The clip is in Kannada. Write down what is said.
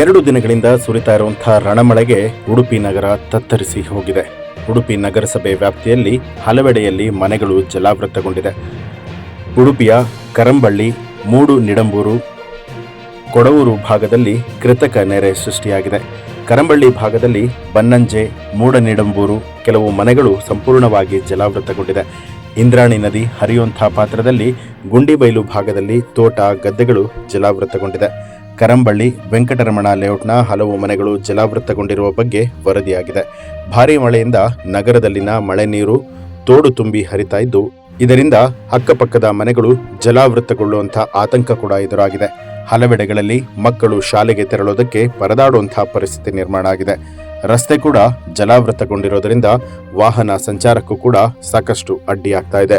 ಎರಡು ದಿನಗಳಿಂದ ಸುರಿತಾ ಇರುವಂತಹ ರಣಮಳೆಗೆ ಉಡುಪಿ ನಗರ ತತ್ತರಿಸಿ ಹೋಗಿದೆ. ಉಡುಪಿ ನಗರಸಭೆ ವ್ಯಾಪ್ತಿಯಲ್ಲಿ ಹಲವೆಡೆಯಲ್ಲಿ ಮನೆಗಳು ಜಲಾವೃತಗೊಂಡಿದೆ. ಉಡುಪಿಯ ಕರಂಬಳ್ಳಿ, ಮೂಡು ನಿಡಂಬೂರು, ಕೊಡವೂರು ಭಾಗದಲ್ಲಿ ಕೃತಕ ನೆರೆ ಸೃಷ್ಟಿಯಾಗಿದೆ. ಕರಂಬಳ್ಳಿ ಭಾಗದಲ್ಲಿ ಬನ್ನಂಜೆ ಮೂಡನಿಡಂಬೂರು ಕೆಲವು ಮನೆಗಳು ಸಂಪೂರ್ಣವಾಗಿ ಜಲಾವೃತಗೊಂಡಿದೆ. ಇಂದ್ರಾಣಿ ನದಿ ಹರಿಯುವಂತಹ ಪಾತ್ರದಲ್ಲಿ ಗುಂಡಿಬೈಲು ಭಾಗದಲ್ಲಿ ತೋಟ ಗದ್ದೆಗಳು ಜಲಾವೃತಗೊಂಡಿದೆ. ಕರಂಬಳ್ಳಿ, ವೆಂಕಟರಮಣ ಲೇಔಟ್ನ ಹಲವು ಮನೆಗಳು ಜಲಾವೃತಗೊಂಡಿರುವ ಬಗ್ಗೆ ವರದಿಯಾಗಿದೆ. ಭಾರೀ ಮಳೆಯಿಂದ ನಗರದಲ್ಲಿನ ಮಳೆ ನೀರು ತೋಡು ತುಂಬಿ ಹರಿತಾ ಇದ್ದು, ಇದರಿಂದ ಅಕ್ಕಪಕ್ಕದ ಮನೆಗಳು ಜಲಾವೃತಗೊಳ್ಳುವಂಥ ಆತಂಕ ಕೂಡ ಎದುರಾಗಿದೆ. ಹಲವೆಡೆಗಳಲ್ಲಿ ಮಕ್ಕಳು ಶಾಲೆಗೆ ತೆರಳೋದಕ್ಕೆ ಪರದಾಡುವಂತಹ ಪರಿಸ್ಥಿತಿ ನಿರ್ಮಾಣ ಆಗಿದೆ. ರಸ್ತೆ ಕೂಡ ಜಲಾವೃತಗೊಂಡಿರೋದರಿಂದ ವಾಹನ ಸಂಚಾರಕ್ಕೂ ಕೂಡ ಸಾಕಷ್ಟು ಅಡ್ಡಿಯಾಗ್ತಾ ಇದೆ.